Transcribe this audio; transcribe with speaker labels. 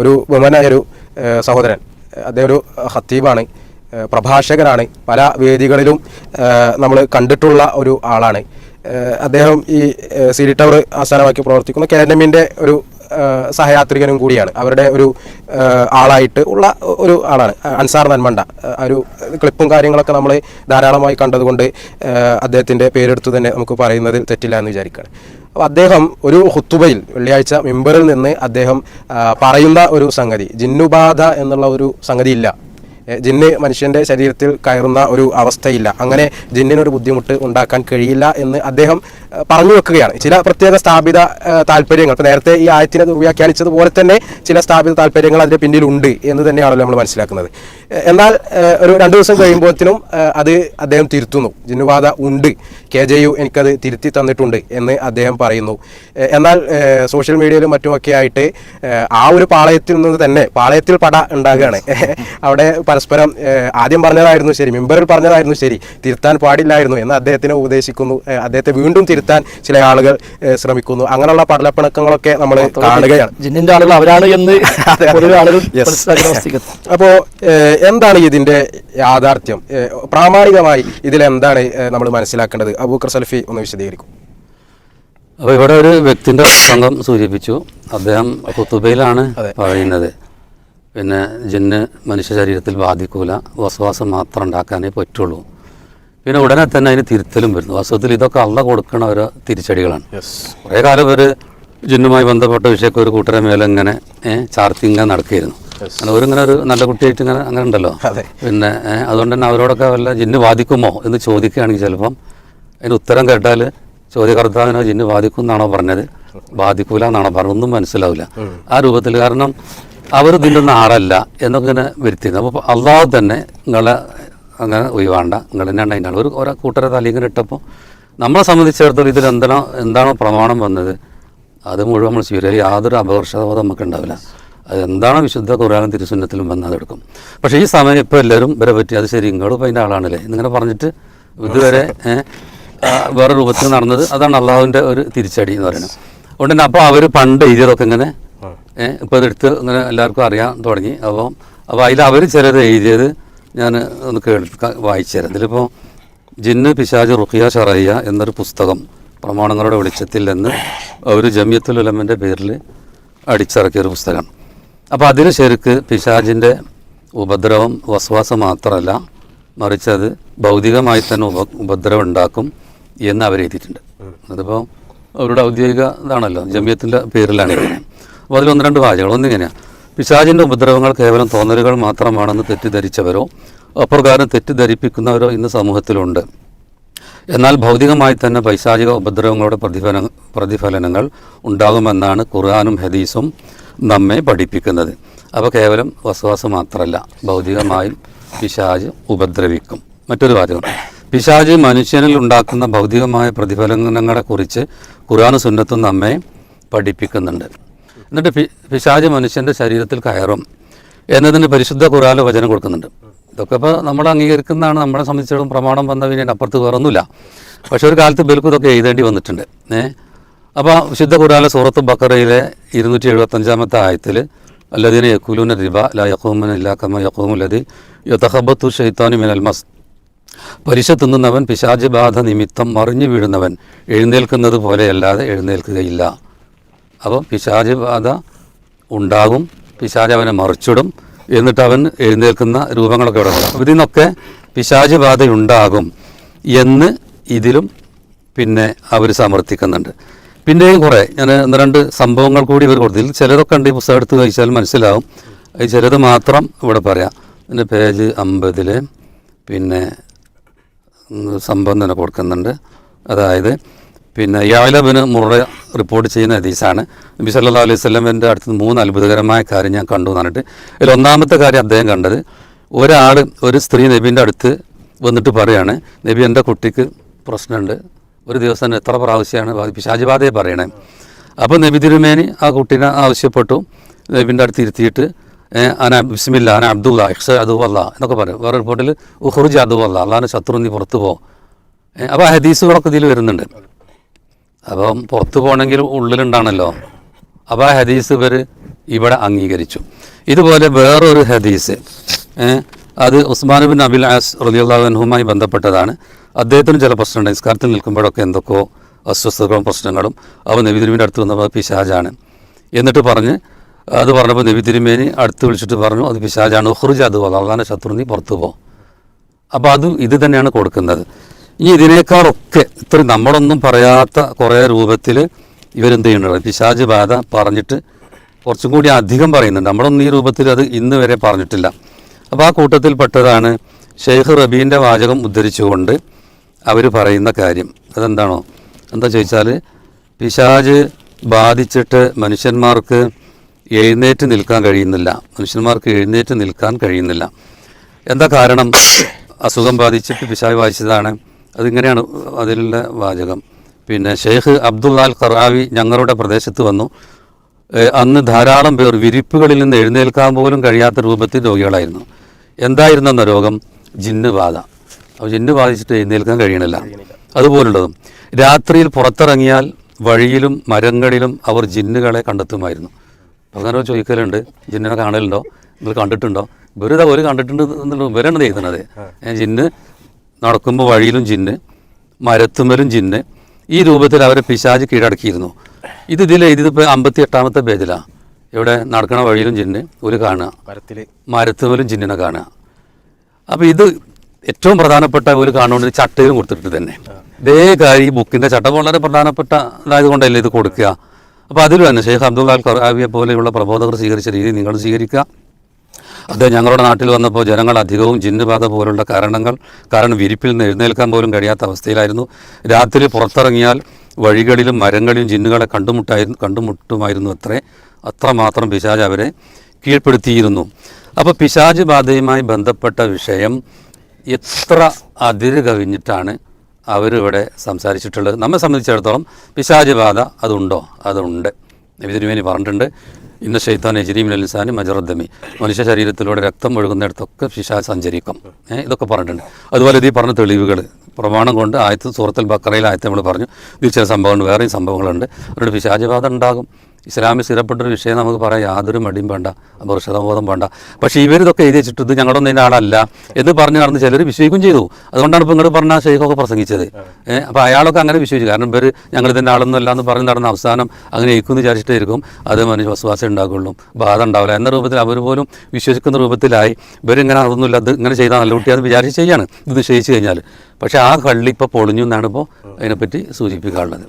Speaker 1: ഒരു ബഹുമാനായ ഒരു സഹോദരൻ അദ്ദേഹം ഒരു ഹത്തീബാണ് പ്രഭാഷകനാണ്. പല വേദികളിലും നമ്മൾ കണ്ടിട്ടുള്ള ഒരു ആളാണ്. അദ്ദേഹം ഈ സി ഡി ടവർ ആസ്ഥാനമാക്കി പ്രവർത്തിക്കുന്ന കേരളമിന്റെ ഒരു സഹയാത്രികനും കൂടിയാണ്. അവരുടെ ഒരു ആളായിട്ട് ഉള്ള ഒരു ആളാണ് അൻസാർ നന്മണ്ട ഒരു ക്ലിപ്പും കാര്യങ്ങളൊക്കെ നമ്മൾ ധാരാളമായി കണ്ടതുകൊണ്ട് അദ്ദേഹത്തിന്റെ പേരെടുത്ത് തന്നെ നമുക്ക് പറയുന്നതിൽ തെറ്റില്ല എന്ന് വിചാരിക്കുകയാണ് അദ്ദേഹം ഒരു ഹുത്തുബയിൽ വെള്ളിയാഴ്ച മെമ്പറിൽ നിന്ന് അദ്ദേഹം പറയുന്ന ഒരു സംഗതി. ജിന്നുബാധ എന്നുള്ള ഒരു സംഗതി ഇല്ല ജിന്ന് മനുഷ്യന്റെ ശരീരത്തിൽ കയറുന്ന ഒരു അവസ്ഥയില്ല. അങ്ങനെ ജിന്നിനൊരു ബുദ്ധിമുട്ട് ഉണ്ടാക്കാൻ കഴിയില്ല എന്ന് അദ്ദേഹം പറഞ്ഞു വെക്കുകയാണ്. ചില പ്രത്യേക സ്ഥാപിത താല്പര്യങ്ങൾ ഇപ്പോൾ നേരത്തെ ഈ ആയത്തിനെ ദുർവ്യാഖ്യാനിച്ചതുപോലെ തന്നെ ചില സ്ഥാപിത താല്പര്യങ്ങൾ അതിന്റെ പിന്നിലുണ്ട് എന്ന് തന്നെയാണല്ലോ നമ്മൾ മനസ്സിലാക്കുന്നത്. എന്നാൽ ഒരു രണ്ട് ദിവസം കഴിയുമ്പോഴത്തേനും അത് അദ്ദേഹം തിരുത്തുന്നു. ജിന്നുബാധ ഉണ്ട്. കെ ജെ യു എനിക്കത് തിരുത്തി തന്നിട്ടുണ്ട് എന്ന് അദ്ദേഹം പറയുന്നു. എന്നാൽ സോഷ്യൽ മീഡിയയിലും മറ്റുമൊക്കെ ആയിട്ട് ആ ഒരു പാളയത്തിൽ നിന്ന് തന്നെ പാളയത്തിൽ പട ഉണ്ടാകുകയാണ്. അവിടെ പരസ്പരം ആദ്യം പറഞ്ഞതായിരുന്നു ശരി മെമ്പറിൽ പറഞ്ഞതായിരുന്നു ശരി തിരുത്താൻ പാടില്ലായിരുന്നു എന്ന് അദ്ദേഹത്തിനെ ഉപദേശിക്കുന്നു. അദ്ദേഹത്തെ വീണ്ടും തിരുത്താൻ ചില ആളുകൾ ശ്രമിക്കുന്നു. അങ്ങനെയുള്ള പടലപ്പിണക്കങ്ങളൊക്കെ നമ്മൾ കാണുകയാണ്.
Speaker 2: ജിന്നിന്റെ ആളുകൾ അവരാണ് എന്ന്.
Speaker 1: അപ്പോൾ എന്താണ് ഇതിന്റെ യാഥാർത്ഥ്യം? പ്രാമാണികമായി ഇതിൽ എന്താണ് നമ്മൾ മനസ്സിലാക്കേണ്ടത്? അബൂക്കർ സൽഫി ഒന്ന് വിശദീകരിക്കും.
Speaker 3: അപ്പോൾ ഇവിടെ ഒരു വ്യക്തിന്റെ പ്രസംഗം സൂചിപ്പിച്ചു. അദ്ദേഹം കുത്തുബയിലാണ് പറയുന്നത്. പിന്നെ ജിന്ന് മനുഷ്യ ശരീരത്തിൽ ബാധിക്കൂല. വസവാസം മാത്രം ഉണ്ടാക്കാനേ പറ്റുള്ളൂ. പിന്നെ ഉടനെ തന്നെ അതിന് തിരുത്തലും വരുന്നു. വാസ്തവത്തിൽ ഇതൊക്കെ അള്ള കൊടുക്കണ ഓരോ തിരിച്ചടികളാണ്. കുറേ കാലം ഒരു ജിന്നുമായി ബന്ധപ്പെട്ട വിഷയമൊക്കെ ഒരു കൂട്ടരെ മേലെ ഇങ്ങനെ ഏഹ് ചാർത്തി ഇങ്ങനെ നടക്കുകയായിരുന്നു. അവരിങ്ങനെ ഒരു നല്ല കുട്ടിയായിട്ട് ഇങ്ങനെ അങ്ങനെ ഉണ്ടല്ലോ. പിന്നെ അതുകൊണ്ട് തന്നെ അവരോടൊക്കെ വല്ല ജിന്ന് ബാധിക്കുമോ എന്ന് ചോദിക്കുകയാണെങ്കിൽ ചിലപ്പം അതിന് ഉത്തരം കേട്ടാൽ ചോദ്യകർത്താവിനോ ജിന്ന് ബാധിക്കും എന്നാണോ പറഞ്ഞത്. ബാധിക്കൂല എന്നാണോ പറഞ്ഞത്. ഒന്നും മനസ്സിലാവില്ല. ആ രൂപത്തിൽ കാരണം അവർ ഇതിന്റെ ഒന്നും ആളല്ല എന്നൊക്കെ ഇങ്ങനെ വരുത്തിയിരുന്നു. അപ്പോൾ അള്ളാഹു തന്നെ നിങ്ങളെ അങ്ങനെ ഒഴിവാണ്ട. നിങ്ങൾ തന്നെയാണ് അതിന്റെ ആൾ ഒരു ഓരോ കൂട്ടരെ തലിങ്ങനെ ഇട്ടപ്പോൾ നമ്മളെ സംബന്ധിച്ചിടത്തോളം ഇതിൽ എന്താണോ എന്താണോ പ്രമാണം വന്നത്. അത് മുഴുവൻ നമ്മൾ സ്വീകരിക്കുക യാതൊരു അപകർഷബോധം നമുക്ക് ഉണ്ടാവില്ല. അത് എന്താണോ വിശുദ്ധ ഖുറാനും തിരുസുന്നത്തിലും വന്ന് അതെടുക്കും. പക്ഷേ ഈ സമയം ഇപ്പോൾ എല്ലാവരും വരെ പറ്റി അത് ശരി ഇങ്ങോട്ട് ഇപ്പോൾ അതിന്റെ ആളാണല്ലേ? ഇങ്ങനെ പറഞ്ഞിട്ട് ഇതുവരെ വേറെ രൂപത്തിൽ നടന്നത് അതാണ് അള്ളാഹുവിന്റെ ഒരു തിരിച്ചടി എന്ന് പറയുന്നത്. അതുകൊണ്ട് തന്നെ അപ്പോൾ അവർ പണ്ട് എഴുതിയതൊക്കെ ഇങ്ങനെ ഇപ്പൊ അതെടുത്ത് ഇങ്ങനെ എല്ലാവർക്കും അറിയാൻ തുടങ്ങി. അപ്പോൾ അപ്പോൾ അതിൽ അവർ ചിലത് എഴുതിയത് ഞാൻ ഒന്ന് കേട്ട് വായിച്ചു തരാം. ഇതിലിപ്പോൾ ജിന്ന് പിശാജ് റുഖിയ ഷറയ്യ എന്നൊരു പുസ്തകം പ്രമാണങ്ങളുടെ വെളിച്ചത്തിൽ നിന്ന് ഒരു ജമിയത്തുൽ ഉലമന്റെ പേരിൽ അടിച്ചിറക്കിയ ഒരു പുസ്തകം അപ്പോൾ അതിന് ശരിക്ക് പിശാജിന്റെ ഉപദ്രവം വസ്വാസം മാത്രമല്ല മറിച്ച് അത് ഭൗതികമായി തന്നെ ഉപ ഉപദ്രവം ഉണ്ടാക്കും എന്ന് അവർ എഴുതിയിട്ടുണ്ട്. അതിപ്പോൾ അവരുടെ ഔദ്യോഗിക ഇതാണല്ലോ ജമ്യത്തിന്റെ പേരിലാണ് ഇങ്ങനെ അപ്പോൾ അതിൽ ഒന്ന് രണ്ട് വാചകങ്ങൾ. ഒന്നിങ്ങനെയാണ് പിശാജിന്റെ ഉപദ്രവങ്ങൾ കേവലം തോന്നലുകൾ മാത്രമാണെന്ന് തെറ്റിദ്ധരിച്ചവരോ അപ്രകാരം തെറ്റിദ്ധരിപ്പിക്കുന്നവരോ ഇന്ന് സമൂഹത്തിലുണ്ട്. എന്നാൽ ഭൗതികമായി തന്നെ പൈശാചിക ഉപദ്രവങ്ങളുടെ പ്രതിഫല പ്രതിഫലനങ്ങൾ ഉണ്ടാകുമെന്നാണ് ഖുർആാനും ഹദീസും നമ്മെ പഠിപ്പിക്കുന്നത്. അപ്പോൾ കേവലം വസവാസം മാത്രമല്ല ഭൗതികമായും പിശാജ് ഉപദ്രവിക്കും. മറ്റൊരു വാചകം. പിശാജ് മനുഷ്യനിൽ ഉണ്ടാക്കുന്ന ഭൗതികമായ പ്രതിഫലനങ്ങളെക്കുറിച്ച് ഖുർആാനും സുന്നത്തും നമ്മെ പഠിപ്പിക്കുന്നുണ്ട്. എന്നിട്ട് പി പിശാജ് മനുഷ്യന്റെ ശരീരത്തിൽ കയറും എന്നതിന് പരിശുദ്ധ ഖുറാൻ വചനം കൊടുക്കുന്നുണ്ട്. ഇതൊക്കെ ഇപ്പോൾ നമ്മൾ അംഗീകരിക്കുന്നതാണ് നമ്മളെ സംബന്ധിച്ചിടത്തോളം പ്രമാണം വന്ന പിന്നെ അപ്പുറത്ത് വേറൊന്നുമില്ല. പക്ഷെ ഒരു കാലത്ത് ബൽക്കും ഇതൊക്കെ എഴുതേണ്ടി വന്നിട്ടുണ്ട്. ഏ? അപ്പോൾ വിശുദ്ധ ഖുറാല സൂറത്ത് ബക്കറയിലെ ഇരുന്നൂറ്റി എഴുപത്തഞ്ചാമത്തെ ആയത്തിൽ അല്ലദീന യക്കൂലൂന റിബ ല യക്കൂമൻ ഇല്ലാ കമ അതി യതഖബത്തു ഷെയ്ത്താനു മിനൽ മസ് പലിശ തിന്നുന്നവൻ പിശാജ് ബാധ നിമിത്തം മറിഞ്ഞു വീഴുന്നവൻ എഴുന്നേൽക്കുന്നത് പോലെയല്ലാതെ എഴുന്നേൽക്കുകയില്ല. അപ്പോൾ പിശാജ് ബാധ ഉണ്ടാകും പിശാജ് അവനെ മറിച്ചിടും എന്നിട്ട് അവൻ എഴുന്നേൽക്കുന്ന രൂപങ്ങളൊക്കെ ഇവിടെ ഉണ്ടാകും ഇതിൽ നിന്നൊക്കെ ബാധയുണ്ടാകും ബാധ എന്ന് ഇതിലും പിന്നെ അവർ സമർത്ഥിക്കുന്നുണ്ട്. പിന്നെയും കുറേ. ഞാൻ ഒന്ന് രണ്ട് സംഭവങ്ങൾ കൂടി ഇവർ കൊടുത്തു. ചിലതൊക്കെ ഉണ്ട് ഈ പുസ്തകം എടുത്ത് കഴിച്ചാൽ മനസ്സിലാവും. ചിലത് മാത്രം ഇവിടെ പറയാം. ഇതിന്റെ പേജ് അമ്പതിൽ പിന്നെ സംഭവം തന്നെ കൊടുക്കുന്നുണ്ട്. അതായത് പിന്നെ യാലബിന് മുറ റിപ്പോർട്ട് ചെയ്യുന്ന ഹദീസാണ്. നബി സല്ലാ അലൈഹി സ്വലമിന്റെ അടുത്ത് മൂന്ന് അത്ഭുതകരമായ കാര്യം ഞാൻ കണ്ടു എന്ന് പറഞ്ഞിട്ട്. ഇതിൽ ഒന്നാമത്തെ കാര്യം അദ്ദേഹം കണ്ടത്. ഒരാൾ ഒരു സ്ത്രീ നബീന്റെ അടുത്ത് വന്നിട്ട് പറയാണ് നബി എന്റെ കുട്ടിക്ക് പ്രശ്നമുണ്ട്. ഒരു ദിവസം എത്ര പ്രാവശ്യമാണ് പിശാചിബാധയെ പറയണേ. അപ്പോൾ നബി തിരുമേനി ആ കുട്ടീനെ ആവശ്യപ്പെട്ടു. നബിന്റെ അടുത്ത് ഇരുത്തിയിട്ട് അന ബിസ്മില്ല അന അബ്ദുള്ള ഇക്ഷ അതുവല്ല എന്നൊക്കെ പറയും. വേറെ റിപ്പോർട്ടിൽ ഉഹുർജ് അതുവല്ല അള്ളാഹാന്റെ ശത്രു നീ പുറത്തു പോ. അപ്പോൾ ആ ഹദീസുകളൊക്കെ ഇതിൽ വരുന്നുണ്ട്. അപ്പം പുറത്തു പോകണമെങ്കിൽ ഉള്ളിലുണ്ടാണല്ലോ. അപ്പോൾ ആ ഹദീസ് ഇവർ ഇവിടെ അംഗീകരിച്ചു. ഇതുപോലെ വേറൊരു ഹദീസ് അത് ഉസ്മാൻ ബിൻ അബിൽ ആസ് റലിയുള്ളാഹുമായി ബന്ധപ്പെട്ടതാണ്. അദ്ദേഹത്തിന് ചില പ്രശ്നമുണ്ട്. നിസ്കാരത്തിൽ നിൽക്കുമ്പോഴൊക്കെ എന്തൊക്കെയോ അസ്വസ്ഥതകളും പ്രശ്നങ്ങളും. അവ നബി അടുത്ത് വന്നപ്പോൾ പിശാജാണ്. എന്നിട്ട് പറഞ്ഞ് അത് പറഞ്ഞപ്പോൾ നബി തിരുമേനി അടുത്ത് വിളിച്ചിട്ട് പറഞ്ഞു അത് പിശാജാണ്. ഉഹ്റുജ് അത് അള്ളാഹാന്റെ ശത്രു നീ പുറത്തു പോകും അപ്പോൾ അത് ഇത് തന്നെയാണ് കൊടുക്കുന്നത്. ഇനി ഇതിനേക്കാളൊക്കെ ഇത്ര നമ്മളൊന്നും പറയാത്ത കുറേ രൂപത്തിൽ ഇവരെന്ത് ചെയ്യുന്നുണ്ട്? പിശാജ് ബാധ പറഞ്ഞിട്ട് കുറച്ചും കൂടി അധികം പറയുന്നുണ്ട്. നമ്മളൊന്നും ഈ രൂപത്തിൽ അത് ഇന്ന് വരെ പറഞ്ഞിട്ടില്ല. അപ്പോൾ ആ കൂട്ടത്തിൽപ്പെട്ടതാണ് ഷെയ്ഖ് റബീന്റെ വാചകം ഉദ്ധരിച്ചുകൊണ്ട് അവർ പറയുന്ന കാര്യം. അതെന്താണോ? എന്താ ചോദിച്ചാൽ പിശാജ് ബാധിച്ചിട്ട് മനുഷ്യന്മാർക്ക് എഴുന്നേറ്റ് നിൽക്കാൻ കഴിയുന്നില്ല. മനുഷ്യന്മാർക്ക് എഴുന്നേറ്റ് നിൽക്കാൻ കഴിയുന്നില്ല. എന്താ കാരണം? അസുഖം ബാധിച്ചിട്ട് പിശാജ് ബാധിച്ചതാണ്. അതിങ്ങനെയാണ് അതിലുള്ള വാചകം. പിന്നെ ഷെയ്ഖ് അബ്ദുൽ ഖറാവി ഞങ്ങളുടെ പ്രദേശത്ത് വന്നു. അന്ന് ധാരാളം പേർ വിരിപ്പുകളിൽ നിന്ന് എഴുന്നേൽക്കാൻ പോലും കഴിയാത്ത രൂപത്തിൽ രോഗികളായിരുന്നു. എന്തായിരുന്നെന്ന രോഗം? ജിന്ന് ബാധ. അപ്പോൾ ജിന്ന് ബാധിച്ചിട്ട് എഴുന്നേൽക്കാൻ കഴിയണില്ല. അതുപോലുള്ളതും. രാത്രിയിൽ പുറത്തിറങ്ങിയാൽ വഴിയിലും മരങ്ങളിലും അവർ ജിന്നുകളെ കണ്ടെത്തുമായിരുന്നു. അങ്ങനെ ചോദിക്കലുണ്ട് ജിന്നിനെ കാണലുണ്ടോ? നിങ്ങൾ കണ്ടിട്ടുണ്ടോ? വെറുതെ ഒരു കണ്ടിട്ടുണ്ട് ഇവരാണ് എഴുതുന്നത് ഞാൻ ജിന്ന് നടക്കുമ്പോൾ വഴിയിലും ജിന്ന് മരത്തുമ്മലും ജിന്ന് ഈ രൂപത്തിൽ അവരെ പിശാജ് കീഴടക്കിയിരുന്നു. ഇത് ഇതിൽ എഴുതിയതിപ്പോൾ അമ്പത്തി എട്ടാമത്തെ പേജിലാണ് ഇവിടെ നടക്കണ വഴിയിലും ജിന്ന് ഒരു കാണുക. മരത്തുമ്മലും ജിന്നിനെ കാണുക. അപ്പോൾ ഇത് ഏറ്റവും പ്രധാനപ്പെട്ട ഒരു കാണുകൊണ്ട് ചട്ടയിലും കൊടുത്തിട്ട് തന്നെ. ഇതേ കാര്യം ഈ ബുക്കിന്റെ ചട്ടം വളരെ പ്രധാനപ്പെട്ട ഇതായതുകൊണ്ടല്ലേ ഇത് കൊടുക്കുക. അപ്പോൾ അതിലും തന്നെ ഷെയ്ഖ് അബ്ദുൽ അൽ ഖറാബിയെ പോലെയുള്ള പ്രബോധകർ സ്വീകരിച്ച രീതി നിങ്ങൾ സ്വീകരിക്കുക. അത് ഞങ്ങളുടെ നാട്ടിൽ വന്നപ്പോൾ ജനങ്ങൾ അധികവും ജിന്നുബാധ പോലുള്ള കാരണങ്ങൾ കാരണം വിരിപ്പിൽ നിന്ന് എഴുന്നേൽക്കാൻ പോലും കഴിയാത്ത അവസ്ഥയിലായിരുന്നു. രാത്രി പുറത്തിറങ്ങിയാൽ വഴികളിലും മരങ്ങളിലും ജിന്നുകളെ കണ്ടുമുട്ടായിരുന്നു കണ്ടുമുട്ടുമായിരുന്നു അത്രേ. അത്രമാത്രം പിശാജ് അവരെ കീഴ്പ്പെടുത്തിയിരുന്നു. അപ്പോൾ പിശാജ് ബാധയുമായി ബന്ധപ്പെട്ട വിഷയം എത്ര അതിര് കവിഞ്ഞിട്ടാണ് അവരിവിടെ സംസാരിച്ചിട്ടുള്ളത്. നമ്മെ സംബന്ധിച്ചിടത്തോളം പിശാജ് അതുണ്ടോ? അതുണ്ട്. നബി തിരുമേനി പറഞ്ഞിട്ടുണ്ട് ഇന്ന ഷെയ്ത്താൻ എജിരീമിൻ അലിസാനും മജറുദ്ദമി മനുഷ്യ ശരീരത്തിലൂടെ രക്തം ഒഴുകുന്നിടത്തൊക്കെ പിശാ സഞ്ചരിക്കും. ഇതൊക്കെ പറഞ്ഞിട്ടുണ്ട്. അതുപോലെ ഇത് ഈ പറഞ്ഞ തെളിവുകൾ പ്രമാണം കൊണ്ട് ആയത്ത് സൂറത്തിൽ ബക്കറയിൽ ആയത്ത് നമ്മൾ പറഞ്ഞു. ഇത് ചില സംഭവമുണ്ട് വേറെയും സംഭവങ്ങളുണ്ട്. അതുകൊണ്ട് പിശാജ് ഉണ്ടാകും. ഇസ്ലാമിൽ സ്ഥിരപ്പെട്ടൊരു വിഷയം നമുക്ക് പറയാം. യാതൊരു മടിയും വേണ്ട അപകർഷതബോധം വേണ്ട. പക്ഷേ ഇവരിതൊക്കെ എഴുതി വെച്ചിട്ട് ഇത് ഞങ്ങളുടെ ഒന്നും ആളല്ല എന്ന് പറഞ്ഞ് നടന്ന് ചിലർ വിശ്വസിക്കുകയും ചെയ്തു. അതുകൊണ്ടാണ് ഇപ്പോൾ ഇങ്ങോട്ട് പറഞ്ഞ ഷെയ്ഖൊക്കെ പ്രസംഗിച്ചത്. അപ്പോൾ അയാളൊക്കെ അങ്ങനെ വിശ്വസിച്ചു. കാരണം ഇവർ ഞങ്ങൾ ഇതിന്റെ ആളൊന്നും അല്ല എന്ന് പറഞ്ഞ് നടന്ന അവസാനം അങ്ങനെ ഇരിക്കുമെന്ന് വിചാരിച്ചിട്ടായിരിക്കും അത് മനുഷ്യ വിശ്വാസം ഉണ്ടാകുള്ളൂ. ബാധ ഉണ്ടാവില്ല. എന്ന രൂപത്തിൽ അവർ പോലും വിശ്വസിക്കുന്ന രൂപത്തിലായി ഇവരിങ്ങനെ അതൊന്നുമില്ല അത് ഇങ്ങനെ ചെയ്താൽ നല്ല കുട്ടിയാന്ന് വിചാരിച്ച് ചെയ്യാണ്. ഇത് നിശ്ചയിച്ചു കഴിഞ്ഞാൽ പക്ഷേ ആ കള്ളി ഇപ്പോൾ പൊളിഞ്ഞു എന്നാണ് ഇപ്പോൾ അതിനെപ്പറ്റി സൂചിപ്പിക്കാനുള്ളത്.